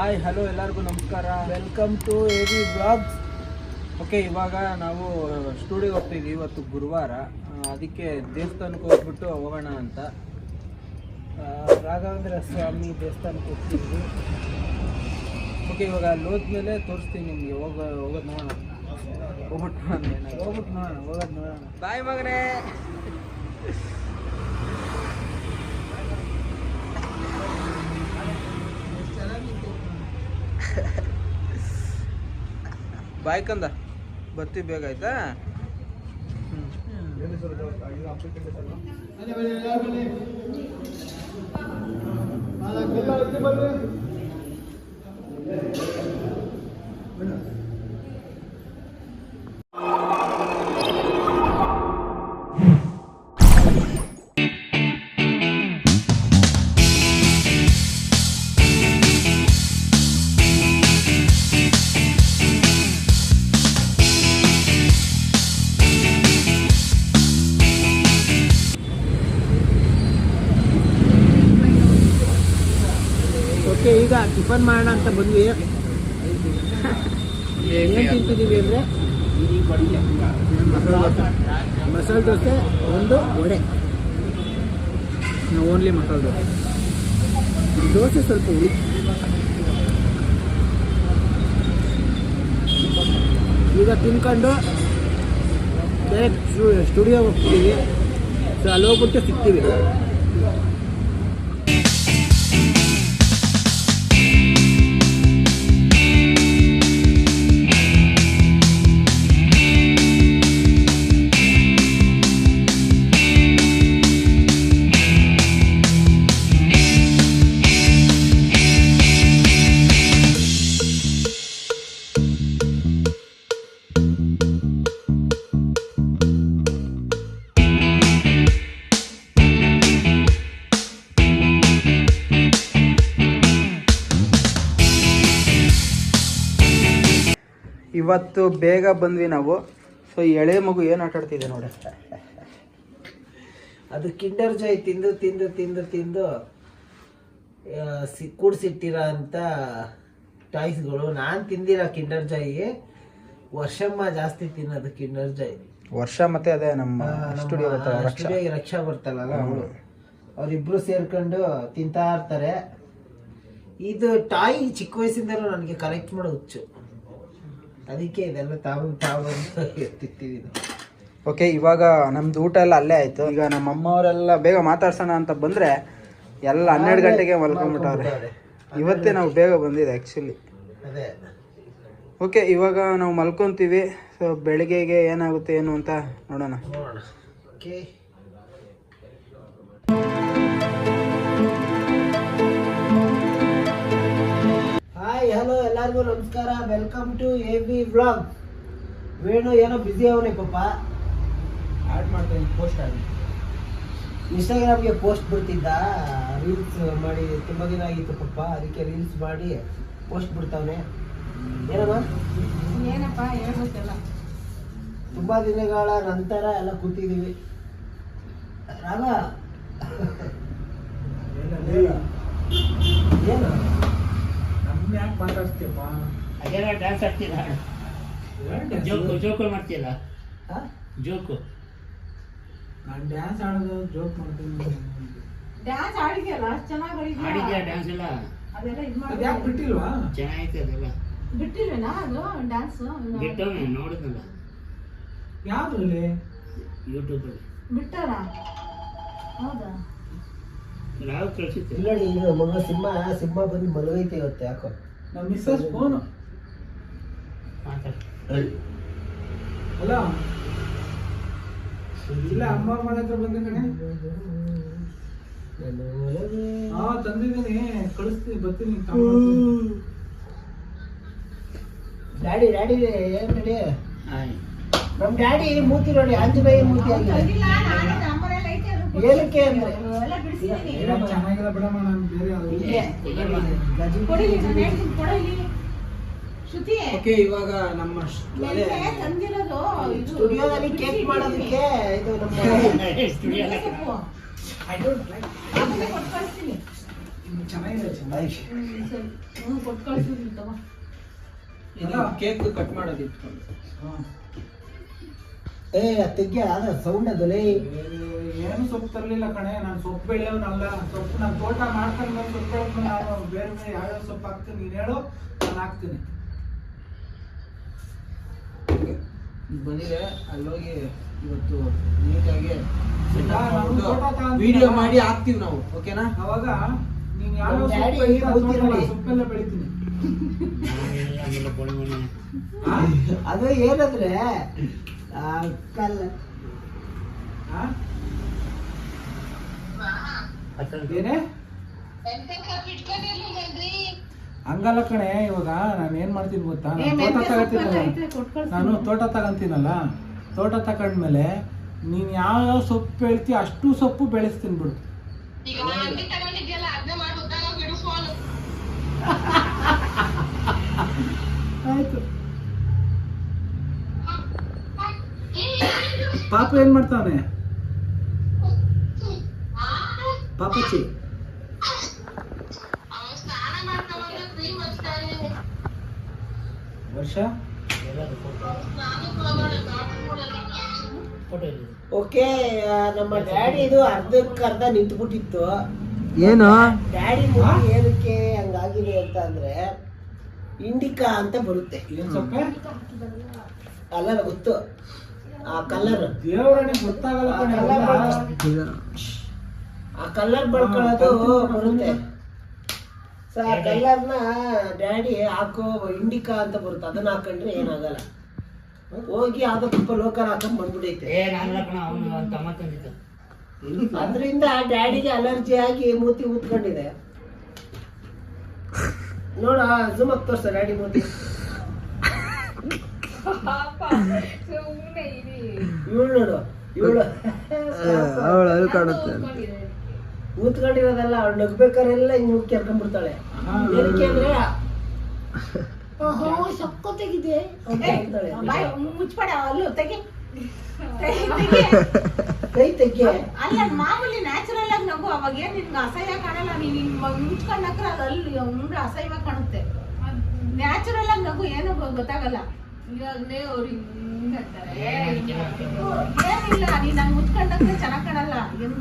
Hi hello ಎಲ್ಲರಿಗೂ ನಮಸ್ಕಾರ. Welcome to A V blogs okay ಇವಾಗ ನಾವು ಸ್ಟುಡಿಯೋಗೆ ಹೋಗ್ತಿದ್ವಿ ಇವತ್ತು ಗುರುವಾರ. ಅದಕ್ಕೆ ದೇವಸ್ಥಾನಕ್ಕೆ ಹೋಗ್ಬಿಟ್ಟು ಹೋಗೋಣ ಅಂತ. ಆ, ರಾಘವೇಂದ್ರ ಸ್ವಾಮಿ ದೇವಸ್ಥಾನಕ್ಕೆ ಹೋಗ್ತಿದ್ವಿ. ಓಕೆ ಇವಾಗ ಅಲ್ಲಿ ಹೋದ್ಮೇಲೆ ತೋರಿಸ್ತೀನಿ ನಿಮಗೆ. ಹೋಗ ಹೋಗೋದು ನೋಡೋಣ. ಹೋಗ್ಬಿಟ್ಟು ನೋಡೋಣ ಹೋಗ್ಬಿಟ್ಟು ನೋಡೋಣ ಹೋಗೋದು ನೋಡೋಣ. ಬಾಯ್ ಮಗನೇ. ಬಾಯ್ ಕಂದ. ಬರ್ತೀವಿ ಬೇಗ ಆಯ್ತಾ? ಓಕೆ ಟಿಫನ್ ಮಾಡೋಣ ಅಂತ ಬಂದ್ವಿ. ಏನು ತಿಂತಿದ್ದೀವಿ ಅಂದರೆ? ಮಸಾಲೆ ದೋಸೆ, ಒಂದು ವಡೆ. ಓನ್ಲಿ ಮಸಾಲೆ ದೋಸೆ. ದೋಸೆ ಸ್ವಲ್ಪ ಈಗ ತಿನ್ಕೊಂಡು ಡೈರೆಕ್ಟ್ ಸ್ಟುಡಿಯೋ ಹೋಗ್ತೀವಿ. ಸೊ ಅಲ್ಲಿ ಹೋಗ್ಬಿಟ್ಟು ಸಿಗ್ತೀವಿ. ಇವತ್ತು ಬೇಗ ಬಂದ್ವಿ ನಾವು. ಸೊ ಎಳೆ ಮಗು ಏನು ಆಟ ಆಡ್ತಿದೆ ನೋಡಿ. ಅದು ಕಿಂಡರ್ ಜಾಯ್ ತಿಂದು ತಿಂದು ತಿಂದು ತಿಂದು ಸಿ- ಕೂಡಿಸಿಟ್ಟಿರೋ ಅಂಥ ಟಾಯ್ಸ್ಗಳು ನಾನು ತಿಂದಿರೋ ಕಿಂಡರ್ ಜಾಯಿ ವರ್ಷಮ್ಮ ಜಾಸ್ತಿ ತಿನ್ನೋದು ಕಿಂಡರ್ ಜಾಯ್ ವರ್ಷ ಮತ್ತೆ ಅದೇ ನಮ್ಮ ಸ್ಟುಡಿಯೋ ಸ್ಟುಡಿಯೋಗೆ ರಕ್ಷಾ. ಬರ್ತಾಳಲ್ಲ ಅವಳು. ಅವರಿಬ್ರು ಸೇರ್ಕೊಂಡು ತಿಂತಾ ಇರ್ತಾರೆ. ಇದು ಟಾಯ್ ಚಿಕ್ಕ ವಯಸ್ಸಿಂದಲೂ ನನಗೆ ಕಲೆಕ್ಟ್ ಮಾಡೋ ಹುಚ್ಚು. ಅದಕ್ಕೆ ಇದೆಲ್ಲ ತಾವು ತಾವು ಎತ್ತಿರ್ತೀವಿ ಓಕೆ ಇವಾಗ ನಮ್ದು ಊಟ ಎಲ್ಲ ಅಲ್ಲೇ ಆಯ್ತು. ಈಗ ನಮ್ಮ ಅಮ್ಮವರೆಲ್ಲ ಬೇಗ ಮಾತಾಡ್ಸೋಣ ಅಂತ ಬಂದ್ರೆ ಎಲ್ಲ ಹನ್ನೆರಡು ಗಂಟೆಗೆ ಮಲ್ಕೊಂಡ್ಬಿಟ್ಟವ್ರೆ. ಇವತ್ತೇ ನಾವು ಬೇಗ ಬಂದಿದೆ ಆ್ಯಕ್ಚುಲಿ ಅದೇ. ಓಕೆ ಇವಾಗ ನಾವು ಮಲ್ಕೊತೀವಿ. ಸೊ ಬೆಳಿಗ್ಗೆಗೆ ಏನಾಗುತ್ತೆ ಏನು ಅಂತ ನೋಡೋಣ. ನೋಡೋಣ. ಓಕೆ ಎಲ್ಲರಿಗೂ ನಮಸ್ಕಾರ. Welcome to A B blog Venu ಏನೋ ಬ್ಯುಸಿ ಅವನೇ ಪಾಪ. ಆ್ಯಡ್ ಮಾಡ್ತೀನಿ ಪೋಸ್ಟ್ ಆಗಿ. ಇನ್ಸ್ಟಾಗ್ರಾಮ್ಗೆ ಪೋಸ್ಟ್ ಬಿಡ್ತಿದ್ದ. ರೀಲ್ಸ್ ಮಾಡಿ ತುಂಬ ದಿನ ಆಗಿತ್ತು ಪಾಪ. ಅದಕ್ಕೆ ರೀಲ್ಸ್ ಮಾಡಿ ಪೋಸ್ಟ್ ಬಿಡ್ತಾವನೆ. ಏನಮ್ಮ? ಏನಪ್ಪ ಹೇಳ್ಬೇಕಲ್ಲ. ತುಂಬ ದಿನಗಳ ನಂತರ ಎಲ್ಲ ಕೂತಿದ್ದೀವಿ ರಾಮ. ಏನು? ನಮ್ಮ ಯಾಕೆ ಮಾತಾಡ್ತೀಯಪ್ಪ ಅದೇನ ಡ್ಯಾನ್ಸ್ ಆಡ್ತಿಲ್ಲ ಜೋಕು ಜೋಕು ಮಾಡ್ತೀರ ಆ? ಜೋಕು. ನಾನು ಡ್ಯಾನ್ಸ್ ಆಡೋದು ಜೋಕ್ ಮಾಡ್ತೀನಿ ಡ್ಯಾನ್ಸ್ ಆಡಿದ್ಯಲ್ಲ? ಅಷ್ಟ್ ಚೆನ್ನಾಗಿ ಆಡಿದ್ಯಾ? ಡ್ಯಾನ್ಸ್ ಎಲ್ಲ? ಅದೆಲ್ಲ ಇದು ಅದು ಯಾಕೆ ಬಿಟ್ಟಿಲ್ವಾ? ಚೆನ್ನಾಗೈತೆ ಅದೆಲ್ಲ. ಬಿಟ್ಟಿಲ್ವೇನಾ ಅದು ಡ್ಯಾನ್ಸ್ ಬಿಟ್ಟವನೆ ನೋಡಿದ್ನಲ್ಲ. ಯಾವ್ದ್ರಲ್ಲಿ? ಯೂಟ್ಯೂಬಲ್ಲಿ ಬಿಟ್ಟಾರ ಹೌದಾ? ನಾವು ಕಳ್ಸಿದ್ದೆ ಇಲ್ಲಿ ಮಗ ಸಿಂಹ ಸಿಂಹ ಬಂದು ಮಲಗೈತೆ ಇವತ್ತು ಯಾಕೋ? ನಮ್ಮ ಮಿಸ್ಸಸ್ ಫೋನು. ಅಲ್ಲ ಇಲ್ಲ ಅಮ್ಮ ಮನೆ ಹತ್ರ ಬಂದೆ ಕಣೆ. ಹಾ ತಂದಿದ್ದೀನಿ. ಕಳಿಸ್ತೀನಿ ಬರ್ತೀನಿ ಡ್ಯಾಡಿ ಡ್ಯಾಡಿ ಏನು ನಡಿ? ಹಾಯ್. ನಮ್ ಡ್ಯಾಡಿ ಮೂತಿ ನೋಡಿ ಆಂಜನೇಯ ಮೂತಿ ಆಗಿದೆ ಏನಕ್ಕೆ ಅಂದ್ರೆ ಚೆನ್ನಾಗಿಲ್ಲ ಬಿಡಮ್ಮ ನಾನು ಬೇರೆ ಓಕೆ ಇವಾಗ ನಮ್ಮ ಸ್ಟುಡಿಯೋದಲ್ಲಿ ಕೇಕ್ ಮಾಡೋದಕ್ಕೆ ಇದು ನಮ್ಮ ಐ ಲೈಕ್ ತಗೋ. ಇದು ಕೇಕ್ ಕಟ್ ಮಾಡೋದಿತ್ತು. ಏ ಅತ್ತಿಗೆ ಅದ ಸೌಂಡ್ ಅದಲೇ ಏನು ಸೊಪ್ಪು ತರಲಿಲ್ಲ ಕಣೆ ನಾನು ಸೊಪ್ಪು ಬೆಳೆಯೋನಲ್ಲ ಸೊಪ್ಪು ನಾನು ತೋಟ ಮಾಡ್ಕೊಂಡು ಬಂದು ಸೊಪ್ಪು ನಾನು ಬೇರೆ ಬೇರೆ ಯಾವ್ಯಾವ ಸೊಪ್ಪು ಹಾಕ್ತೀನಿ ನೀನು ಹೇಳು ನಾನು ಹಾಕ್ತೀನಿ. ಬಂದಿದೆ ಅಲ್ಲೋಗಿ ಇವತ್ತು ನೀಟಾಗಿ ವಿಡಿಯೋ ಮಾಡಿ ಹಾಕ್ತೀವಿ ನಾವು ಓಕೆನಾ ಅವಾಗ ನೀನು ಯಾವ. ಸೊಪ್ಪೆಲ್ಲ ಬೆಳಿತೀನಿ. ಅದೇ ಬೋಳಿ ಅದು ಏನಂದ್ರೆ ಏನೇ ಹಂಗಲ್ಲ ಕಣೆ ಇವಾಗ ನಾನು ಏನ್ ಮಾಡ್ತೀನಿ ಗೊತ್ತಾ? ನಾನು ತೋಟ ತಗೋತೀನಲ್ಲ. ನಾನು. ತೋಟ ತಗೊಂತೀನಲ್ಲ ತೋಟ ತಗೊಂಡ್ಮೇಲೆ ನೀನ್ ಯಾವ ಸೊಪ್ಪು ಬೆಳಿತೀಯ ಅಷ್ಟು ಸೊಪ್ಪು ಬೆಳೆಸ್ತೀನಿ ಬಿಡು. ಆಯ್ತು. ಪಾಪ ಏನ್ ಮಾಡ್ತಾನೆ ಪಾಪಚ್ಚಿ. ವರ್ಷ? ಓಕೆ ನಮ್ಮ ಡ್ಯಾಡಿ ಇದು ಅರ್ಧಕ್ಕೆ ಅರ್ಧ ನಿಂತ್ಬಿಟ್ಟಿತ್ತು. ಏನು? ಡ್ಯಾಡಿ ಏನಕ್ಕೆ ಹಂಗಾಗಿದೆ ಅಂತ ಅಂದ್ರೆ ಇಂಡಿಕಾ ಅಂತ ಬರುತ್ತೆ. ಅಲ್ಲ ಗೊತ್ತು. ಆ ಕಲರ್ ಗೊತ್ತಾಗಲ್ಲ ಆ ಕಲರ್ ಬಳ್ಕೊಳ್ಳೋದು ಬರುತ್ತೆ. ಸೊ ಆ ಕಲರ್ನ ಡ್ಯಾಡಿ ಹಾಕೋ ಇಂಡಿಕಾ ಅಂತ ಬರುತ್ತೆ. ಅದನ್ನ ಹಾಕೊಂಡ್ರೆ ಏನಾಗಲ್ಲ. ಹೋಗಿ ಅದ ತುಪ್ಪ ಲೋಕಲ್ ಹಾಕೊಂಡ್ ಬಂದ್ಬಿಡೈತೆ. ಅದರಿಂದ ಡ್ಯಾಡಿಗೆ ಅಲರ್ಜಿ ಆಗಿ ಮೂತಿ ಊತ್ಕೊಂಡಿದೆ ನೋಡ ಜುಮಕ್ ತೋರ್ಸ ಡ್ಯಾಡಿ ಮೂತಿ. ಇವಳು ನೋಡು ಇವಳು ಅವಳು ಅಲ್ಲಿ ಕಾಣುತ್ತೆ. ಕೂತ್ಕೊಂಡಿರೋದಲ್ಲ ಅವ್ಳು ನಗ್ಬೇಕಾರೆಲ್ಲ ಹಿಂಗ್ ಹೋಗಿ ಕೆರ್ಕೊಂಡ್ಬಿಡ್ತಾಳೆ ಏನಕ್ಕೆ ಅಂದ್ರೆ ಓಹೋ ಸಕ್ಕತ್ತಾಗಿದೆ ಮುಚ್ಬೇಡ ಅಲ್ಲೂ ತೆಗಿ. ತೆಗಿ, ತೆಗಿ. ಕೈ ತೆಗ್ಗೆ. ಅಲ್ಲ ಮಾಮೂಲಿ ನ್ಯಾಚುರಲ್ ಆಗಿ ನಗು ಅವಾಗ ಏನ್ ನಿನ್ಗೆ ಅಸಹ್ಯ ಕಾಣಲ್ಲ ನೀನ್ ಮುಚ್ಕೊಂಡ್ ನಕ್ರ ಅದು ಅಲ್ಲಿ ಅಸಹ್ಯವಾಗಿ ಕಾಣುತ್ತೆ. ನ್ಯಾಚುರಲ್ ಆಗಿ ನಗು ಏನೋ ಗೊತ್ತಾಗಲ್ಲ. ಇವಾಗಲೇ ಅವ್ರು ಹಿಂಗ್ ಅಂತಾರೆ. ಏನಿಲ್ಲ ನೀನ್ ನಂಗೆ ಮುಚ್ಕೊಂಡ್ ನಕ್ರೆ ಚೆನ್ನಾಗ್ ಕಾಣಲ್ಲ. ಏನ್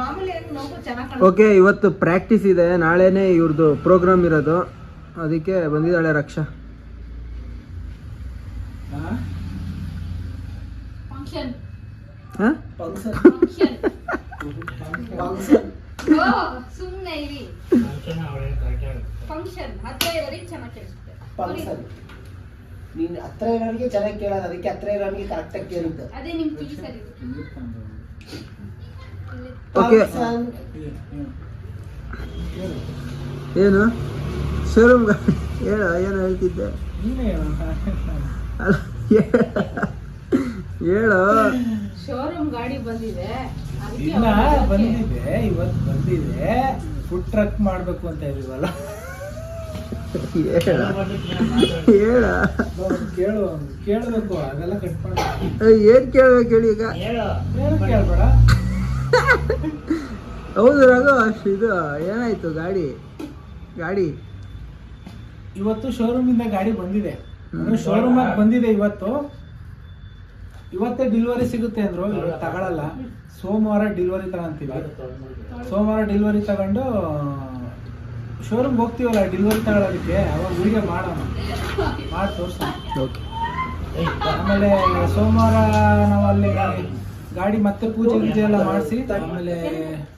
ಮಾಮೂಲಿ ಏನ್ ನಗು ಚೆನ್ನಾಗ್ ಕಾಣುತ್ತೆ ಓಕೆ ಇವತ್ತು ಪ್ರಾಕ್ಟೀಸ್ ಇದೆ. ನಾಳೆನೇ ಇವ್ರದ್ದು ಪ್ರೋಗ್ರಾಮ್ ಇರೋದು. ಅದಕ್ಕೆ ಬಂದಿದ್ದಾಳೆ ರಕ್ಷಾ? ಫಂಕ್ಷನ್ ಹಾಂ ಫಂಕ್ಷನ್ ಫಂಕ್ಷನ್ ಫಂಕ್ಷನ್ ಸುಮ್ಮನೆ ಇರಿ. ಫಂಕ್ಷನ್ ಹತ್ತಿರ ಇರೋರಿಗೆ ಚೆನ್ನಾಗಿ ಕೇಳಿಸುತ್ತೆ ಫಂಕ್ಷನ್ ನೀನ್ ಹತ್ರ ಇರೋರಿಗೆ ಚೆನ್ನಾಗಿ ಕೇಳೋದು ಅದಕ್ಕೆ ಹತ್ರ ಇರೋರಿಗೆ ಕರೆಕ್ಟಾಗಿ ಕೇಳಿದ್ದು ಅದೇ ನಿಮ್ ಕಿವಿ ಸರಿ ಓಕೆ ಏನು? ಶೋರೂಮ್ ಹೇಳ ಏನು ಹೇಳ್ತಿದ್ದೆ? ನೀನೇ ಹೇಳು. ಅಲ್ಲ ಹೇಳು. ಶೋರೂಮ್ ಗಾಡಿ ಬಂದಿದೆ. ಇಲ್ಲ ಬಂದಿದೆ ಇವತ್ತು ಬಂದಿದೆ. ಫುಡ್ ಟ್ರಕ್ ಮಾಡಬೇಕು ಅಂತ ಇದೀವಲ್ಲ ಹೇಳ. ಏನ್ ಕೇಳ್ಬೇಕು ಹೇಳಿ ಈಗ? ಹೌದು ರಘು ಅಷ್ಟು ಇದು ಏನಾಯ್ತು ಗಾಡಿ? ಗಾಡಿ? ಇವತ್ತು ಶೋರೂಮ್ ಇಂದ ಗಾಡಿ ಬಂದಿದೆ. ಶೋರೂಮ್ ಆಗಿ ಬಂದಿದೆ ಇವತ್ತು. ಇವತ್ತೇ ಡಿಲಿವರಿ ಸಿಗುತ್ತೆ ಅಂದ್ರು ತಗೊಳಲ್ಲ. ಸೋಮವಾರ ಡಿಲಿವರಿ ತಗೊಂತೀವಿ. ಸೋಮವಾರ ಡಿಲಿವರಿ ತಗೊಂಡು ಶೋರೂಮ್ ಹೋಗ್ತೀವಲ್ಲ ಡೆಲಿವರಿ ತಗೊಳ್ಳೋದಕ್ಕೆ ಅವಾಗ ವಿಡಿಯೋ ಮಾಡೋಣ. ಮಾಡಿ ತೋರಿಸ್ತೀವಿ ಓಕೆ. ಆಮೇಲೆ ಸೋಮವಾರ ನಾವು ಅಲ್ಲಿ ಗಾಡಿ ಮತ್ತೆ ಪೂಜೆ ಪೂಜೆ ಎಲ್ಲ ಮಾಡಿಸಿ ಆಮೇಲೆ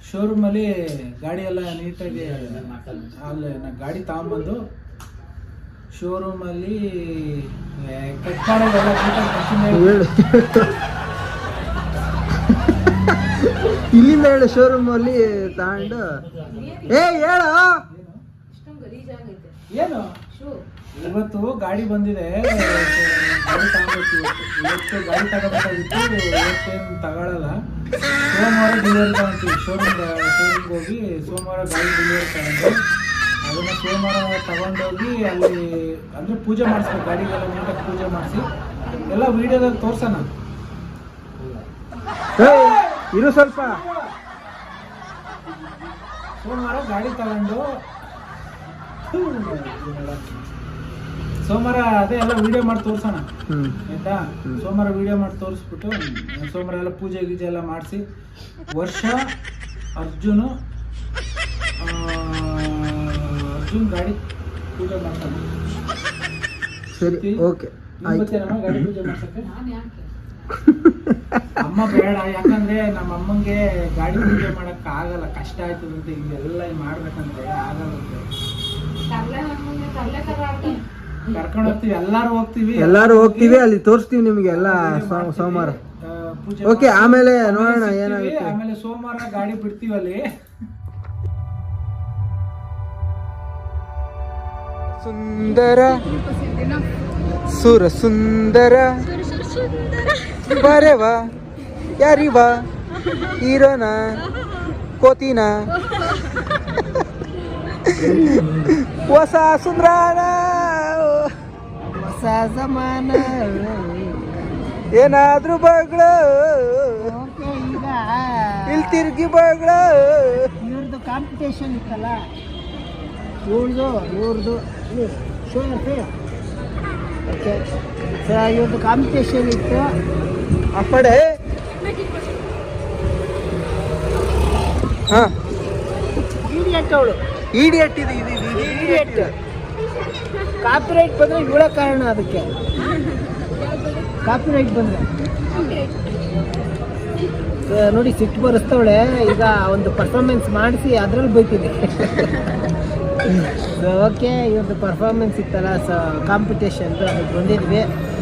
ಶೋರೂಮಲ್ಲಿ ಗಾಡಿ ಎಲ್ಲ ನೀಟಾಗಿ ಅಲ್ಲಿ ಗಾಡಿ ತಗೊಂಬಂದು ಶೋರೂಮಲ್ಲಿ ಕಟ್ ಮಾಡೋದೆಲ್ಲ ಇಲ್ಲಿಂದ ಹೇಳು ಶೋರೂಮ್ ಅಲ್ಲಿ ತಗೊಂಡು. ಏ ಹೇಳು. ಏನು? ಶೂ. ಇವತ್ತು ಗಾಡಿ ಬಂದಿದೆ. ಗಾಡಿ ತಗೋಬೇಕು ಇವತ್ತು ಗಾಡಿ ತಗೋಬೇಕಾಗಿತ್ತು ಇವತ್ತೇನು ತಗೊಳಲ್ಲ. ಸೋಮವಾರ ಡೆಲಿವರಿ ತಗೊಂತೀವಿ ಶೋರೂಮ್ ಶೋರೂಮ್ಗೆ ಹೋಗಿ ಸೋಮವಾರ ಗಾಡಿ ಡೆಲಿವರಿ ತಗೊಂಡು ಅದನ್ನು ಸೋಮವಾರ ತಗೊಂಡೋಗಿ ಅಲ್ಲಿ ಅಂದರೆ ಪೂಜೆ ಮಾಡಿಸ್ಬೇಕು. ಗಾಡಿಗೆಲ್ಲ ನೀಟಾಗಿ ಪೂಜೆ ಮಾಡಿಸಿ ಎಲ್ಲ ವಿಡಿಯೋದಲ್ಲಿ ತೋರ್ಸೋಣ. ಇರು ಸ್ವಲ್ಪ. ಸೋಮವಾರ ಗಾಡಿ ತಗೊಂಡು. ಸೋಮವಾರ ಅದೇ ಎಲ್ಲ ವಿಡಿಯೋ ಮಾಡಿ ತೋರ್ಸೋಣ. ಆಯ್ತಾ? ಸೋಮವಾರ ವಿಡಿಯೋ ಮಾಡಿ ತೋರಿಸ್ಬಿಟ್ಟು ಸೋಮವಾರ ಎಲ್ಲ ಪೂಜೆ ಗೀಜೆ ಎಲ್ಲ ಮಾಡಿಸಿ. ವರ್ಷ ಅರ್ಜುನು ಆ, ಅರ್ಜುನ್ ಗಾಡಿ ಪೂಜೆ ಮಾಡ್ತಾನೆ. ಸರಿ ಓಕೆ. ನೀನ್ ಬರ್ತೀರಮ್ಮ ಗಾಡಿ ಪೂಜೆ ಮಾಡ್ಸಕ್ಕೆ? ಅಮ್ಮ ಬೇಡ ಯಾಕಂದ್ರೆ ನಮ್ಮ ಅಮ್ಮಂಗೆ ಗಾಡಿ ಪೂಜೆ ಮಾಡಕ್ ಆಗಲ್ಲ ಕಷ್ಟ ಆಯ್ತದಂತೆ ಹಿಂಗೆಲ್ಲ ಮಾಡ್ಬೇಕಂದ್ರೆ ಆಗಲ್ಲಂತೆ ಕರ್ಕೊಂಡು ಹೋಗ್ತೀವಿ ಎಲ್ಲಾರು ಹೋಗ್ತೀವಿ. ಎಲ್ಲಾರು ಹೋಗ್ತೀವಿ ಅಲ್ಲಿ ತೋರಿಸ್ತೀವಿ ನಿಮ್ಗೆ ಎಲ್ಲ ಸೋಮವಾರ. ಓಕೆ ಆಮೇಲೆ ನೋಡೋಣ ಏನಾಗುತ್ತೆ. ಆಮೇಲೆ ಸೋಮವಾರ ಗಾಡಿ ಬಿಡ್ತೀವಿ ಅಲ್ಲಿ. ಸುಂದರ ಸುರ ಸುಂದರ ಯಾರಿ ಯಾರಿವ ಹೀರೋನಾ ಕೋತಿನ ಹೊಸ ಸುಂದ್ರಾಣ ಹೊಸ ಸಮಾನ ಏನಾದ್ರೂ ಬಗ್ಳು ಇಲ್ಲಿ ತಿರ್ಗಿ ಬಗ್ಳು ಇವ್ರದ್ದು ಕಾಂಪಿಟೇಷನ್ ಇತ್ತಲ್ಲ? ಇವ್ರದ್ದು ಇವ್ರದ್ದು ಓಕೆ. ಸೊ ಇವ್ರದ್ದು ಕಾಂಪಿಟೇಷನ್ ಇತ್ತು. ಅಪ್ಪಡೆ ಹಾ. ಇಲ್ಲಿ ಅವಳು ಈಡಿಯಟ್ ಇದು ಕಾಪಿರೈಟ್ ಬಂದ್ರೆ ಇವಳ ಕಾರಣ ಅದಕ್ಕೆ. ಕಾಪಿರೈಟ್ ಬಂದ್ರೆ. ನೋಡಿ ಸಿಟ್ಟು ಬರೆಸ್ತವಳೆ ಈಗ ಒಂದು ಪರ್ಫಾರ್ಮೆನ್ಸ್ ಮಾಡಿಸಿ ಅದ್ರಲ್ಲಿ ಬೈತಿದೆ ಸೊ ಓಕೆ ಇವತ್ತು ಪರ್ಫಾರ್ಮೆನ್ಸ್ ಇತ್ತಲ್ಲ ಸೊ ಕಾಂಪಿಟೇಷನ್ ಅದಕ್ಕೆ ಬಂದಿದ್ವಿ.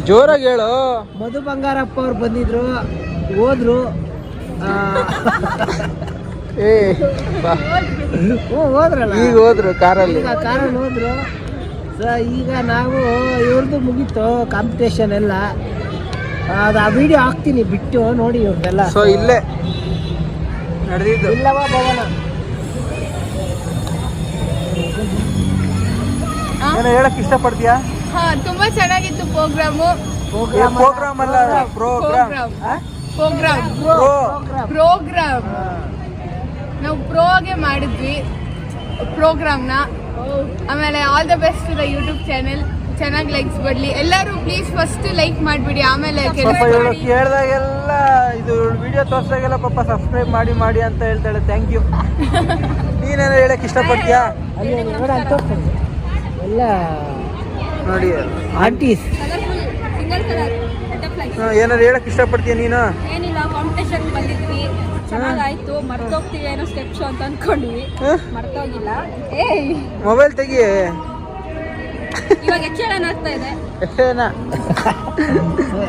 ಜೋರಾಗಿ ಹೇಳು. ಮಧು ಬಂಗಾರಪ್ಪ ಅವ್ರು ಬಂದಿದ್ರು ಹೋದ್ರು ಏ ಬಾ. ಹ್ಞೂ ಹೋದ್ರಲ್ಲ? ಈಗ ಹೋದ್ರು ಕಾರಲ್ಲಿ. ಈಗ ಕಾರಲ್ಲಿ ಹೋದ್ರು. ಸೊ ಈಗ ನಾವು ಇವ್ರದ್ದು ಮುಗೀತು ಕಾಂಪಿಟೇಷನ್ ಎಲ್ಲ. ಅದು ಆ ವಿಡಿಯೋ ಹಾಕ್ತೀನಿ ಬಿಟ್ಟು ನೋಡಿ ಇವ್ರದ್ದೆಲ್ಲ ಸೊ ಇಲ್ಲೇ. ನಡೆದಿದ್ದು. ಇಲ್ಲವ ಭವನ? ಏನೋ ಹೇಳಕ್ ಇಷ್ಟಪಡ್ತೀಯಾ? ಹಾ ತುಂಬಾ ಚೆನ್ನಾಗಿತ್ತು ಪ್ರೋಗ್ರಾಮು ಪ್ರೋಗ್ರಾಮ್ ಅಲ್ಲ ಪ್ರೋಗ್ರಾಮ್ ಪ್ರೋಗ್ರಾಮ್ ಪ್ರೋಗ್ರಾಮ್ ನಾವು ಪ್ರೋಗೆ ಮಾಡಿದ್ವಿ ಪ್ರೋಗ್ರಾಮ್ನ. ಆಮೇಲೆ all the best the YouTube channel ಚೆನ್ನಾಗಿ ಲೈಕ್ಸ್ ಬರಲಿ ಎಲ್ಲರೂ ಪ್ಲೀಸ್ ಫಸ್ಟ್ ಲೈಕ್ ಮಾಡಿಬಿಡಿ ಆಮೇಲೆ ಕೇಳಿದಾಗೆಲ್ಲ ಇದು ವಿಡಿಯೋ ತೋರಿಸ್ದಾಗೆಲ್ಲ ಪಾಪ ಸಬ್ಸ್ಕ್ರೈಬ್ ಮಾಡಿ ಮಾಡಿ ಅಂತ ಹೇಳ್ತಾಳೆ. ಥ್ಯಾಂಕ್ ಯು ನೀನೇನೋ ಹೇಳಕ್ಕೆ ಇಷ್ಟಪಡ್ತೀಯಾ. ಎಲ್ಲ ನೋಡಿ. ಆಂಟೀಸ್ ಏನಾದ್ರು ಹೇಳಕ್ ಇಷ್ಟಪಡ್ತೀಯ ನೀನು? ಏನಿಲ್ಲ ಕಾಂಪಿಟೇಷನ್ ಬಂದಿದ್ವಿ. ಚೆನ್ನಾಗಾಯ್ತು. ಮರ್ತೋಗ್ತೀವಿ ಏನೋ ಸ್ಟೆಪ್ಸ್ ಅಂತ ಅನ್ಕೊಂಡ್ವಿ. ಮರ್ತೋಗಿಲ್ಲ. ಏಯ್ ಮೊಬೈಲ್ ತೆಗಿ. ಇವಾಗ ಯಕ್ಷಗಾನ ಆಗ್ತಾ ಇದೆ.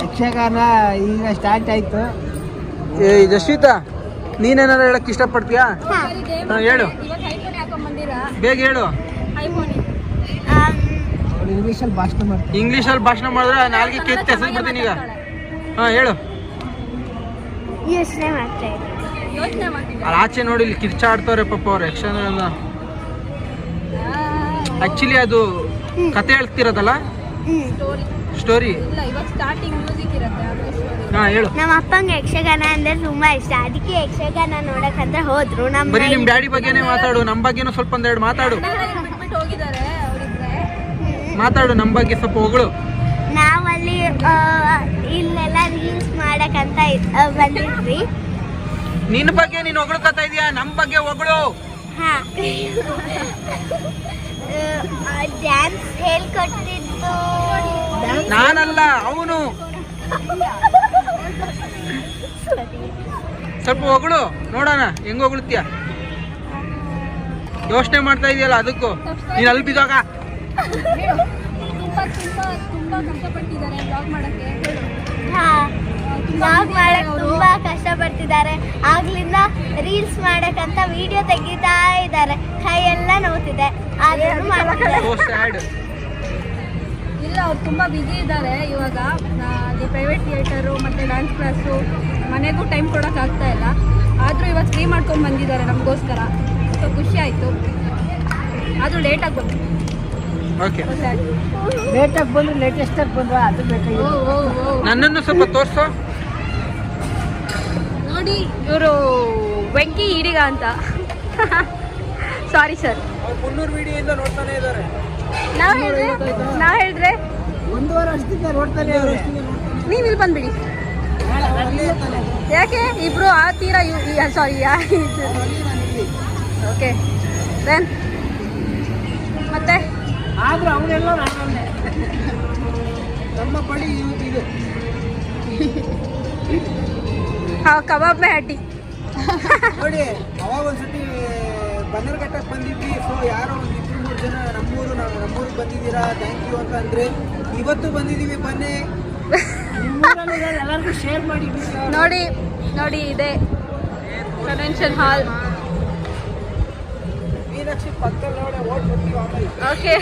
ಯಕ್ಷಗಾನ. ಈಗ ಸ್ಟಾರ್ಟ್ ಆಯ್ತು. ಏ ಜಸ್ವಿತಾ ನೀನೇನಾರು ಹೇಳಕ್ ಇಷ್ಟಪಡ್ತೀಯಾ? ಹಾ, ಹೇಳು. ಐಫೋನ್ ಹಾಕೊಂಡ್ ಬಂದಿರಾ? ಬೇಗ ಹೇಳು. ಐಫೋನ್ ಇಂಗ್ಲೀಷಲ್ಲಿ ಭಾಷಣ ಮಾಡ್ತಾರೆ ಇಂಗ್ಲೀಷಲ್ಲಿ ಭಾಷಣ ಮಾಡಿದ್ರೆ ನಾಲ್ಗೆ ಕೆತ್ತಿ ಹೆಸರು ಬಿಡ್ತೀನಿ ಈಗ. ಹಾ ಹೇಳು. ಯೋಚನೆ ಮಾಡ್ತಾ ಇದ್ದೆ ಅಲ್ಲಿ ಆಚೆ ನೋಡಿ ಇಲ್ಲಿ ಕಿರ್ಚಾಡ್ತವ್ರೆ ಪಾಪ ಅವ್ರು ಯಕ್ಷಗಾನ ಆಕ್ಚುಲಿ ಅದು ಕತೆ ಹೇಳ್ತಿರೋದಲ್ಲ? ಸ್ಟೋರಿ ಸ್ಟೋರಿ ಇಲ್ಲ ಇವಾಗ ಸ್ಟಾರ್ಟಿಂಗ್ ಮ್ಯೂಸಿಕ್ ಇರುತ್ತೆ ಹಾ ಹೇಳು. ನಮ್ಮ ಅಪ್ಪಂಗೆ ಯಕ್ಷಗಾನ ಅಂದ್ರೆ ತುಂಬಾ ಇಷ್ಟ. ಅದಕ್ಕೆ ಯಕ್ಷಗಾನ ನೋಡಕ್ಕಂತ ಹೋದ್ರು. ನಮ್ಮ ಬರೀ ನಿಮ್ ಡ್ಯಾಡಿ ಬಗ್ಗೆನೇ ಮಾತಾಡು ನಮ್ ಬಗ್ಗೆನೂ ಸ್ವಲ್ಪ ಒಂದೆರಡು ಮಾತಾಡು. ಮಾತಾಡು ನಮ್ ಬಗ್ಗೆ ಸ್ವಲ್ಪ ಹೊಗಳು. ನಾವಲ್ಲಿ ಇಲ್ಲೆಲ್ಲ ರೀಲ್ಸ್ ಮಾಡಕ್ಕಂತ ಬಂದಿದ್ವಿ. ನಿನ್ ಬಗ್ಗೆ ನೀನ್ ಹೊಗಳ್ಕೊತಾ ಇದೀಯಾ? ನಮ್ ಬಗ್ಗೆ ಹೊಗಳು. ಹಾ. ಡ್ಯಾನ್ಸ್ ಹೇಳ್ಕೊಟ್ಟಿದ್ದು. ನಾನಲ್ಲ ಅವನು. ಸ್ವಲ್ಪ ಹೊಗಳು ನೋಡೋಣ ಹೆಂಗ್ ಹೊಗಳ್ತೀಯ? ಯೋಚನೆ ಮಾಡ್ತಾ ಇದೆಯಲ್ಲ ಅದಕ್ಕೂ. ನೀನ್ ಅಲ್ಲಿ ಬಿದ್ದಾಗ. ತುಂಬಾ ತುಂಬಾ ತುಂಬಾ ಕಷ್ಟಪಟ್ಟಿದ್ದಾರೆ ಬ್ಲಾಗ್ ಮಾಡಕ್ಕೆ ಹಾ. ಬ್ಲಾಗ್ ಮಾಡಕ್ ತುಂಬಾ ಕಷ್ಟಪಡ್ತಿದ್ದಾರೆ. ಆಗ್ಲಿಂದ ರೀಲ್ಸ್ ಮಾಡಕ್ಕಂತ ವಿಡಿಯೋ ತೆಗಿತಾ ಇದ್ದಾರೆ. ಕೈ ಎಲ್ಲ ನೋವ್ತಿದೆ. ಆದ್ರೂ ಇಲ್ಲ ಅವ್ರು ತುಂಬಾ ಬ್ಯುಸಿ ಇದ್ದಾರೆ ಇವಾಗ. ಅಲ್ಲಿ ಪ್ರೈವೇಟ್ ಥಿಯೇಟರು ಮತ್ತೆ ಡ್ಯಾನ್ಸ್ ಕ್ಲಾಸು ಮನೆಗೂ ಟೈಮ್ ಕೊಡೋಕ್ಕಾಗ್ತಾ ಆಗ್ತಾ ಇಲ್ಲ. ಆದರೂ ಇವತ್ತು ಫ್ರೀ ಮಾಡ್ಕೊಂಡು ಬಂದಿದ್ದಾರೆ ನಮಗೋಸ್ಕರ. ಸೊ ಖುಷಿ ಆಯಿತು. ಆದರೂ ಲೇಟಾಗಿ ಬಂತು ಓಕೆ ಲೇಟಾಗಿ ಬಂದ್ರೆ ಲೇಟೆಸ್ಟಾಗಿ ಬಂದ್ರೆ ಅದು ಬೇಕು ಓ ಓ ಓ. ನನ್ನನ್ನು ಸ್ವಲ್ಪ ತೋರ್ಸು. ನೋಡಿ ಇವರು ಬೆಂಕಿ ಈಡಿಗ ಅಂತ. ಸಾರಿ ಸರ್ ಮುನ್ನೂರು ವಿಡಿಯೋಯಿಂದ ನೋಡ್ತಾನೆ ಇದ್ದಾರೆ. ನಾವ್ ಹೇಳಿದ್ರೆ? ನಾವ್ ಹೇಳಿದ್ರೆ? ಒಂದೂವರೆ ವರ್ಷದಿಂದ ನೋಡ್ತಾನೆ. ನೀವ್ ಇಲ್ಲಿ ಬಂದ್ಬಿಡಿ. ಯಾಕೆ? ಇಬ್ರು ಆ ತೀರಾ ಸಾರಿ ಓಕೆ ದೆನ್ ಮತ್ತೆ? ಆದ್ರೂ ಅವನೆಲ್ಲ ನಮ್ಮ ಬಳಿ ಇದು. ಹಾ ಕಬಾಬ್ ಮೇ ಹಟ್ಟಿ ನೋಡಿ ಅವಾಗ ಒಂದ್ಸತಿ ಬನ್ನರ್ಘಟ್ಟಕ್ಕೆ ಬಂದಿದ್ವಿ. ಸೊ ಯಾರೋ ಒಂದು ಇಬ್ಬರು ಮೂರು ಜನ ನಮ್ಮೂರು ನಾವು ನಮ್ಮೂರಿಗೆ ಬಂದಿದ್ದೀರಾ? ಥ್ಯಾಂಕ್ ಯು ಅಂತ ಅಂದ್ರೆ ಇವತ್ತು ಬಂದಿದ್ದೀವಿ ಬನ್ನಿ. ಎಲ್ಲರಿಗೂ ಶೇರ್ ಮಾಡಿ ನೋಡಿ ನೋಡಿ ಇದೆ. ಕನ್ವೆನ್ಷನ್ ಹಾಲ್ ಮೀನಾಕ್ಷಿ ಪಕ್ಕದಲ್ಲಿ ನೋಡಿ ಓಟ್ ಬರ್ತೀವಿ ಓಕೆ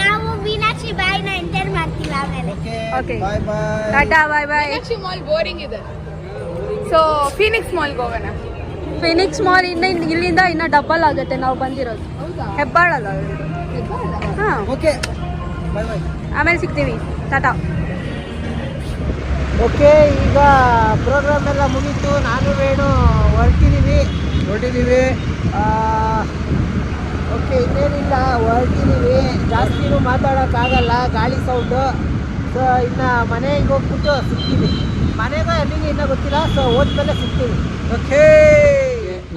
ನಾವು ಮೀನಾಕ್ಷಿ ಬಾಯಿನ ಎಂಟರ್ ಮಾಡ್ತೀವಿ ಆಮೇಲೆ. Okay bye bye tata bye bye Meenakshi mall boring ಇದೆ. ಸೊ ಫೀನಿಕ್ಸ್ ಮಾಲ್ಗೆ ಹೋಗೋಣ. ಫಿನಿಕ್ಸ್ ಮಾಲ್ ಇನ್ನ ಇಲ್ಲಿಂದ ಇನ್ನ ಡಬಲ್ ಆಗುತ್ತೆ ನಾವು ಬಂದಿರೋದು. ಹೆಬ್ಬಾಳಲ್ಲ ಹಾ. ಓಕೆ ಬಾಯ್ ಬಾಯ್ ಆಮೇಲೆ ಸಿಗ್ತೀವಿ. ಟಾಟಾ ಓಕೆ ಈಗ ಪ್ರೋಗ್ರಾಮ್ ಎಲ್ಲ ಮುಗೀತು. ನಾನು ವೇಣು ಹೊರಟಿದ್ದೀವಿ ಹೊರಟಿದ್ದೀವಿ ಓಕೆ ಇನ್ನೇನಿಲ್ಲ ಹೊರಟಿದ್ದೀವಿ ಜಾಸ್ತಿನೂ ಮಾತಾಡೋಕ್ಕಾಗಲ್ಲ ಗಾಳಿ ಸೌಂಡು ಸೊ ಇನ್ನು ಮನೆಗೆ ಹೋಗ್ಬಿಟ್ಟು ಸಿಗ್ತೀವಿ. ಮನೆಗೆ ಎಲ್ಲಿಗೆ ಇನ್ನೂ ಗೊತ್ತಿಲ್ಲ ಸೊ ಹೋದ್ಮೇಲೆ ಸಿಗ್ತೀವಿ. ಓಕೆ.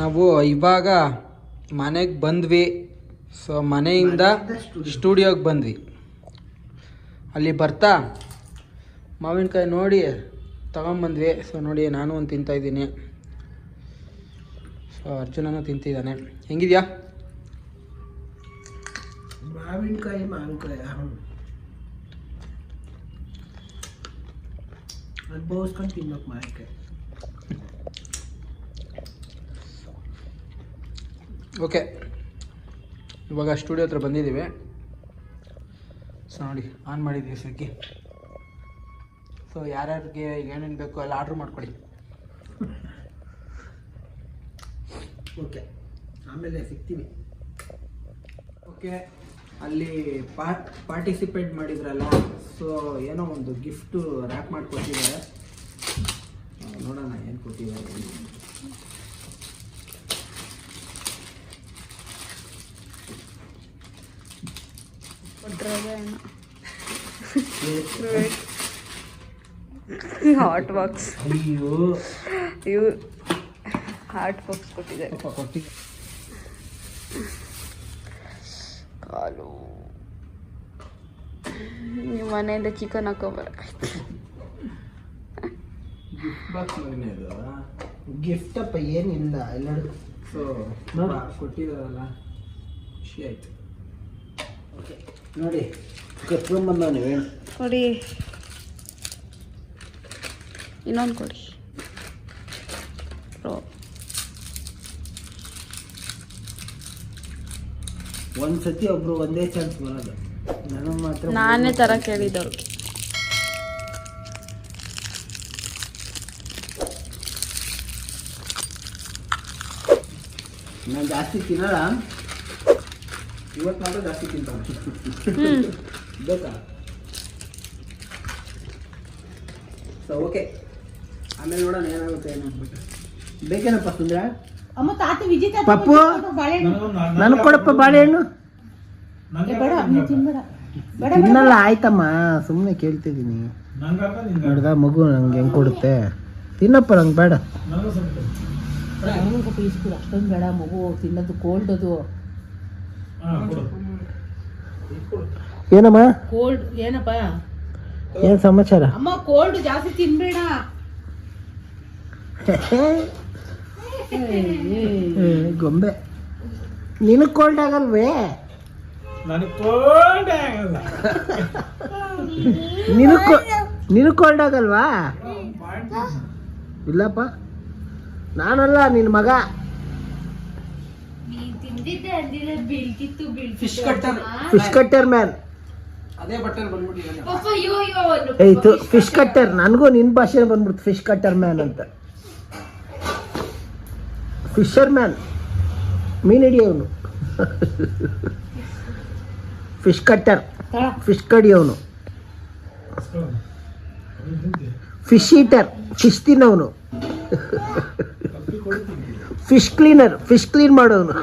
ನಾವು ಇವಾಗ ಮನೆಗೆ ಬಂದ್ವಿ. ಸೊ ಮನೆಯಿಂದ ಸ್ಟುಡಿಯೋಗೆ ಬಂದ್ವಿ. ಅಲ್ಲಿ ಬರ್ತಾ ಮಾವಿನಕಾಯಿ ನೋಡಿ ತಗೊಂಬಂದ್ವಿ. ಸೊ ನೋಡಿ ನಾನು ಒಂದು ತಿಂತಾಯಿದ್ದೀನಿ ಸೊ ಅರ್ಜುನನೂ ತಿಂತಿದ್ದಾನೆ. ಹೆಂಗಿದ್ಯಾ? ಮಾವಿನಕಾಯಿ ಮಾವಿನಕಾಯಿ ಅನುಭವಿಸ್ಕೊಂಡು ತಿನ್ಬೇಕು ಮಾವಿನಕಾಯಿ ಓಕೆ ಇವಾಗ ಸ್ಟುಡಿಯೋ ಹತ್ರ ಬಂದಿದ್ದೀವಿ. ಸೊ ನೋಡಿ ಆನ್ ಮಾಡಿದ್ದೀವಿ ಸ್ವಿಗ್ಗಿ ಸೊ ಯಾರ್ಯಾರಿಗೆ ಏನೇನು ಬೇಕು ಎಲ್ಲ ಆರ್ಡ್ರ್ ಮಾಡ್ಕೊಳ್ಳಿ. ಓಕೆ ಆಮೇಲೆ ಸಿಗ್ತೀವಿ. ಓಕೆ ಅಲ್ಲಿ ಪಾರ್ಟ್ ಪಾರ್ಟಿಸಿಪೇಟ್ ಮಾಡಿದ್ರಲ್ಲ ಸೊ ಏನೋ ಒಂದು ಗಿಫ್ಟು ರ್ಯಾಪ್ ಮಾಡಿಕೊಟ್ಟಿದ್ದಾರೆ. ನೋಡೋಣ ಏನು ಕೊಟ್ಟಿದ್ದಾರೆ. ಹಾಟ್ ಬಾಕ್ಸ್ ಅಯ್ಯೋ. ಇವು ಹಾಟ್ ಬಾಕ್ಸ್ ಕೊಟ್ಟಿದ್ದಾರೆ. ಪಾಪ ಕೊಟ್ಟಿ ನಿಮ್ಮ ನೀವು ಮನೆಯಿಂದ ಚಿಕನ್ ಹಾಕೊಂಬರಕಾಯ್ತು ಗಿಫ್ಟ್ ಅಪ್ಪ ಏನಿಲ್ಲ ಎಲ್ಲರೂ ಸೊ ನೋಡಿ. ಕೊಟ್ಟಿದ್ದಾರಲ್ಲ ಖುಷಿ ಆಯ್ತು ನೋಡಿ ಕತ್ಕೊಂಡ್ಬಂದ ನೀವೇನು ಕೊಡಿ ಇನ್ನೊಂದು ಕೊಡಿ ಒಂದು ಸತಿ ಒಬ್ರು ಒಂದೇ ಚಾನ್ಸ್ ಬರೋದು. ನನಗೆ ಮಾತ್ರ ನಾನೇ ತರ ಕೇಳಿದವ್ರು ನಾನು ಜಾಸ್ತಿ ತಿನ್ನಲ್ಲ. ಇವತ್ತು ಮಾತ್ರ ಜಾಸ್ತಿ ತಿಂತಾನೆ ಹ್ಮ್. ಬೇಕಾ? ಸೊ ಓಕೆ ಆಮೇಲೆ ನೋಡೋಣ ಏನಾಗುತ್ತೆ ಏನು ಅಂದ್ಬಿಟ್ಟು. ಬೇಕೇನಪ್ಪ ಸುಂದ್ರ? ಅಮ್ಮ ತಾತ ವಿಜಿತ ತಾತ ಪಪ್ಪು? ಬಾಳೆಹಣ್ಣು ನನಗೆ ಕೊಡಪ್ಪ ಬಾಳೆಹಣ್ಣು ಏ, ಬೇಡ ನೀನ್ ತಿನ್ಬೇಡ ಬೇಡ ತಿನ್ನಲ್ಲ ಆಯ್ತಮ್ಮ ಸುಮ್ಮನೆ ಕೇಳ್ತಿದ್ದೀನಿ. ನೋಡ್ದ ಮಗು ನಂಗೆ ಹೆಂಗೆ ಕೊಡುತ್ತೆ? ತಿನ್ನಪ್ಪ ನಂಗೆ ಬೇಡ. ಅಷ್ಟೊಂದು ಬೇಡ ಮಗು ತಿನ್ನೋದು ಕೋಲ್ಡ್ ಅದು. ಏನಮ್ಮ? ಕೋಲ್ಡ್ ಏನಪ್ಪ? ಏನು ಸಮಾಚಾರ? ಅಮ್ಮ ಕೋಲ್ಡ್ ಜಾಸ್ತಿ ತಿನ್ಬೇಡ. ಗೊಂಬೆ. ನಿನಗೆ ಕೋಲ್ಡ್ ಆಗಲ್ವೇ? ನಿನಗೆ ನಿನಗೆ ಕೋಲ್ಡ್ ಆಗಲ್ವಾ? ಇಲ್ಲಪ್ಪ. ನಾನಲ್ಲ ನಿನ್ನ ಮಗ. Fish cutter fish cutter man ಅದೇ ಏಯ್ತು ಫಿಶ್ ಕಟ್ಟರ್ ನನಗೂ ನಿನ್ನ ಭಾಷೆ ಬಂದ್ಬಿಡ್ತು ಫಿಶ್ ಕಟ್ಟರ್ ಮ್ಯಾನ್ ಅಂತ. ಫಿಶರ್ ಮ್ಯಾನ್ ಮೀನು ಹಿಡಿಯೋನು. ಫಿಶ್ ಕಟ್ಟರ್ ಫಿಶ್ ಕಡಿಯವನು ಫಿಶ್ ಈಟರ್ ಫಿಶ್ ತಿನ್ನೋನು ಫಿಶ್ ಕ್ಲೀನರ್ ಫಿಶ್ ಕ್ಲೀನ್ ಮಾಡೋನು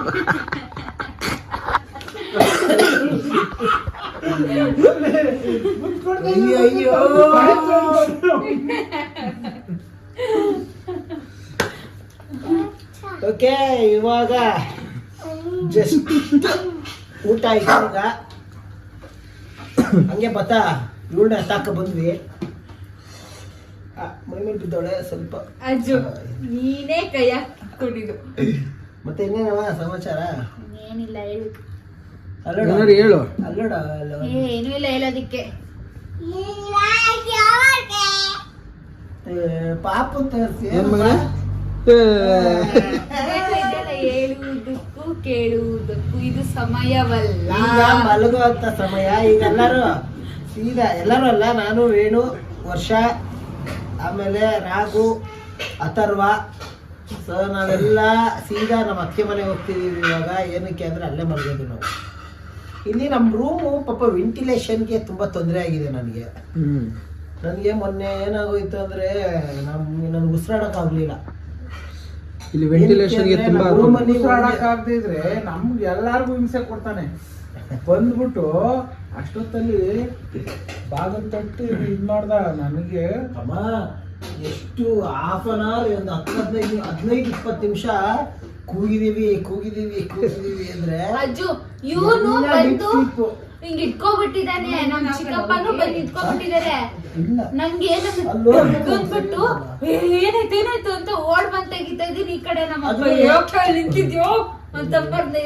ಓಕೆ ಇವಾಗ ಜಸ್ಟ್ ಊಟ ಆಯ್ತು ಈಗ ಹಂಗೆ ಬತ್ತಾ ಇವಳನ್ನ ತಾಕ ಬಂದ್ವಿ ಆ, ಮೈ ಮೇಲೆ ಬಿದ್ದವಳೆ ಸ್ವಲ್ಪ ಅಜ್ಜು ನೀನೇ ಕೈ ಹಾಕೊಂಡಿದ್ದು ಮತ್ತೆ ಇನ್ನೇನವ ಸಮಾಚಾರ ಏನಿಲ್ಲ ಹೇಳು ಅಲ್ಲೋಡ ಏನಾರು ಹೇಳು ಅಲ್ಲೋಡ ಅಲ್ಲೋಡ. ಏನೂ ಇಲ್ಲ ಹೇಳೋದಿಕ್ಕೆ ಏ, ಪಾಪು ತೋರಿಸಿ ಏನ್ ಮಗ ಹೇಳುವುದಕ್ಕೂ ಕೇಳುವುದಕ್ಕೂ ಇದು ಸಮಯವಲ್ಲ. ಈಗ ಮಲಗುವಂತ ಸಮಯ. ಈಗ ಎಲ್ಲರೂ ಸೀದಾ ಎಲ್ಲರೂ ಅಲ್ಲ ನಾನು ವೇಣು ವರ್ಷ ಆಮೇಲೆ ರಾಘು ಅಥರ್ವ. ಸೊ ನಾವೆಲ್ಲ ಸೀದಾ ನಮ್ಮ ಅತ್ತೆ ಮನೆಗೆ ಹೋಗ್ತಿದೀವಿ ಇವಾಗ. ಏನಕ್ಕೆ ಅಂದ್ರೆ ಅಲ್ಲೇ ಮಲಗೋದು ನಾವು. ಇಲ್ಲಿ ನಮ್ಮ ರೂಮು ಪಾಪ ವೆಂಟಿಲೇಷನ್ಗೆ ತುಂಬ ತೊಂದರೆ ಆಗಿದೆ ನನಗೆ. ನನಗೆ ಮೊನ್ನೆ ಏನಾಗೋಯ್ತು ಅಂದರೆ ನಮ್ಮ ನನಗೆ ಉಸಿರಾಡಕ್ ಆಗ್ಲಿಲ್ಲ ಇಲ್ಲಿ ವೆಂಟಿಲೇಷನ್ಗೆ ತುಂಬಾ ರೂಮ್ ಅಲ್ಲಿ ಉಸಿರಾಡಕ್ ಆಗದಿದ್ರೆ ನಮ್ಗೆ ಎಲ್ಲಾರ್ಗು ಹಿಂಸೆ ಕೊಡ್ತಾನೆ ಬಂದ್ಬಿಟ್ಟು ಅಷ್ಟೊತ್ತಲ್ಲಿ ಬಾಗಿಲು ತಟ್ಟಿ ಇದ್ ಮಾಡ್ದ ನನಗೆ ಅಮ್ಮ ಎಷ್ಟು ಹಾಫ್ ಅನ್ ಅವರ್ ಒಂದು ಹತ್ತು ಹದಿನೈದು ಹದಿನೈದು ಇಪ್ಪತ್ತು ನಿಮಿಷ ಕೂಗಿದೀವಿ ಕೂಗಿದೀವಿ ಕೂಗಿದೀವಿ ಅಂದ್ರೆ ಅಜ್ಜು ಇವನು ಎಲ್ಲ ಬಂದು ಬಿಟ್ಬಿಟ್ಟು. ಹಿಂಗ್ ಇಟ್ಕೊಬಿಟ್ಟಿದ್ದಾನೆ. ನಮ್ ಚಿಕ್ಕಪ್ಪನು ಬಂದು ಇಟ್ಕೊಬಿಟ್ಟಿದ್ದಾರೆ ನಂಗೆ ಏನಂದ್ಬಿಟ್ಟು ಹೋಗ್ಬೇಕು ಬಂದ್ಬಿಟ್ಟು "ಏ, ಏನಾಯ್ತು ಏನಾಯ್ತು ಅಂತ ಓಡ್ ಬಂದ್ ತೆಗಿತಾ ಇದೀನಿ ಈ ಕಡೆ ನಮ್ಮ ಅಪ್ಪ ನಿಂತಿದ್ಯೋ? ಅಂತ ಬಂದೆ.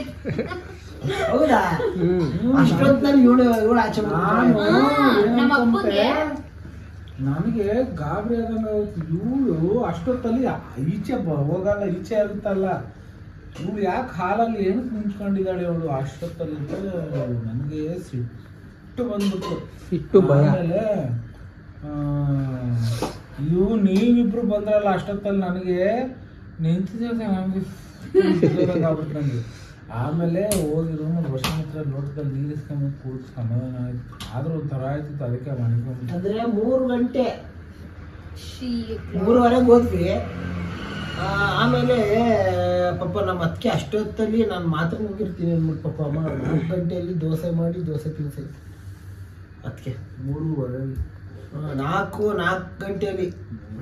ಹೌದಾ? ಅಷ್ಟೊತ್ತಲ್ಲಿ ಇವಳು ಇವಳು ಆಚೆ ನಮ್ಮ ಅಪ್ಪಗೆ. ನನಗೆ ಗಾಬರಿ ಆದಂಗ ಇವಳು ಅಷ್ಟೊತ್ತಲ್ಲಿ ಈಚೆ ಹೋಗಲ್ಲ ಈಚೆ ಆಗುತ್ತಲ್ಲ ಇವಳು ಯಾಕೆ ಹಾಲಲ್ಲಿ ಏನು ನಿಂತ್ಕೊಂಡಿದ್ದಾಳೆ ಅವಳು? ಅಷ್ಟೊತ್ತಲ್ಲಿ ನನಗೆ ಸಿಟ್ಟು ಬಂದ್ಬಿಟ್ಟು ಸಿಟ್ಟು ಬಂದಮೇಲೆ ಆಮೇಲೆ ಇವು ನೀವಿಬ್ರು ಬಂದ್ರಲ್ಲ ಅಷ್ಟೊತ್ತಲ್ಲಿ ನನಗೆ ನಿಂತಿದ್ದೆ ನಮಗೆ ಆಗ್ಬಿಟ್ಟು ನನಗೆ ಆಮೇಲೆ ಹೋಗಿ ರೂಮ್ ವರ್ಷ ಹತ್ರ ಲೋಟದಲ್ಲಿ ನೀರಿಸ್ಕೊಂಡು ಕೂತು ಸಮಾಧಾನ ಆಯ್ತು. ಆದ್ರೂ ಒಂಥರ ಆಯ್ತಿತ್ತು ಅದಕ್ಕೆ ಮನೆಗೆ ಅಂದ್ರೆ ಮೂರು ಗಂಟೆ. ಮೂರುವರೆಗೆ ಹೋದ್ವಿ. ಆಮೇಲೆ ಪಾಪ ನಮ್ಮ ಅದಕ್ಕೆ ಅಷ್ಟೊತ್ತಲ್ಲಿ ನಾನು ಮಾತ್ರ ಹೋಗಿರ್ತೀನಿ ಅಂದ್ಬಿಟ್ಟು ಪಾಪ ಅಮ್ಮ. ಮೂರು ಗಂಟೆಯಲ್ಲಿ ದೋಸೆ ಮಾಡಿ ದೋಸೆ ತಿನ್ಸೈತೆ. ಅದಕ್ಕೆ ಮೂರುವರೆ. ನಾಲ್ಕು ನಾಲ್ಕು ಗಂಟೆಯಲ್ಲಿ.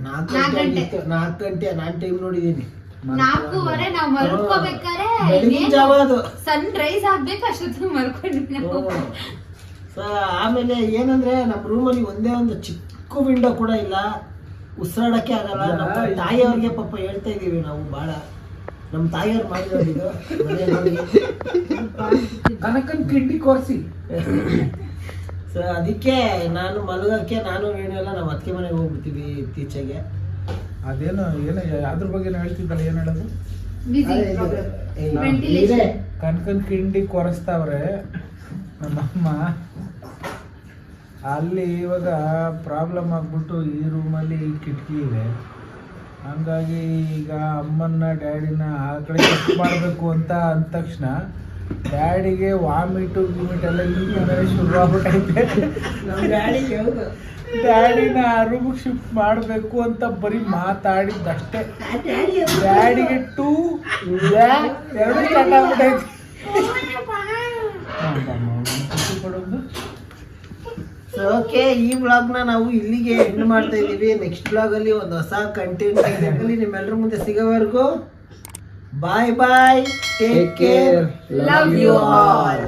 ನಾಲ್ಕು ಗಂಟೆ. ನಾಲ್ಕು ಗಂಟೆ. ನಾನು ಟೈಮ್ ನೋಡಿದ್ದೀನಿ ನಾಲ್ಕೂವರೆ ನಾವ್ ಸನ್ ರೈಸ್ ಆಗ್ಬೇಕು ಅಷ್ಟೊತ್ತಿಗೆ ಆಮೇಲೆ ಏನಂದ್ರೆ ನಮ್ಮ ರೂಮಲ್ಲಿ ಒಂದೇ ಒಂದು ಚಿಕ್ಕ ವಿಂಡೋ ಕೂಡ ಇಲ್ಲ. ಉಸಿರಾಡಕ್ಕೆ ಆಗಲ್ಲ. ನಮ್ಮ ತಾಯಿಯವ್ರಿಗೆ ಪಾಪ ಹೇಳ್ತಾ ಇದೀವಿ ನಾವು ಬಹಳ ನಮ್ಮ ತಾಯಿಯವ್ರು ಮಾಡಿರೋದು ಕನಕನ್ ಕಿಂಡಿ ಕೊರ್ಸಿ. ಸೊ ಅದಕ್ಕೆ ನಾನು ಮಲಗಕ್ಕೆ ನಾನು ಏನೆಲ್ಲ ನಮ್ಮ ಅತ್ತಿಗೆ ಮನೆಗೆ ಹೋಗ್ಬಿಡ್ತೀವಿ ಇತ್ತೀಚೆಗೆ. ಅದೇನು ಏನು ಅದ್ರ ಬಗ್ಗೆ ಹೇಳ್ತಿದ್ದಲ್ಲ ಏನು ಹೇಳೋದು. ಕನಕನ್ ಕಿಂಡಿ ಕೊರಸ್ತಾವ್ರೆ. ನಮ್ಮಮ್ಮ ಅಲ್ಲಿ ಇವಾಗ ಪ್ರಾಬ್ಲಮ್ ಆಗ್ಬಿಟ್ಟು ಈ ರೂಮಲ್ಲಿ ಕಿಟಕಿ ಇದೆ ಹಂಗಾಗಿ ಈಗ ಅಮ್ಮನ್ನ ಡ್ಯಾಡಿನ ಆ ಕಡೆ ಶಿಫ್ಟ್ ಮಾಡಬೇಕು ಅಂತ ಅಂದ ತಕ್ಷಣ ಡ್ಯಾಡಿಗೆ ವಾಮಿಟು ಗಿಮಿಟ್ ಎಲ್ಲ ಈಗ ಶುರು ಆಗ್ಬಿಟ್ಟೈತೆ. ಡ್ಯಾಡಿನ ಆ ರೂಮಿಗೆ ಶಿಫ್ಟ್ ಮಾಡಬೇಕು ಅಂತ ಬರೀ ಮಾತಾಡಿದ್ದಷ್ಟೇ. ಡ್ಯಾಡಿಗೆ ಟೂ ಎರಡು ಸ್ಟಾರ್ಟ್ ಆಗ್ಬಿಟ್ಟೈತಿ ಖುಷಿ ಪಡೋದು ಸೊ ಓಕೆ ಈ ಬ್ಲಾಗ್ನ ನಾವು ಇಲ್ಲಿಗೆ ಎಂಡ್ ಮಾಡ್ತಾ ಇದೀವಿ ನೆಕ್ಸ್ಟ್ ವ್ಲಾಗ್ ಅಲ್ಲಿ ಒಂದು ಹೊಸ ಕಂಟೆಂಟ್ ಅಲ್ಲಿ ನಿಮ್ಮೆಲ್ಲರ ಮುಂದೆ ಸಿಗೋವರೆಗೂ bye bye take care love you all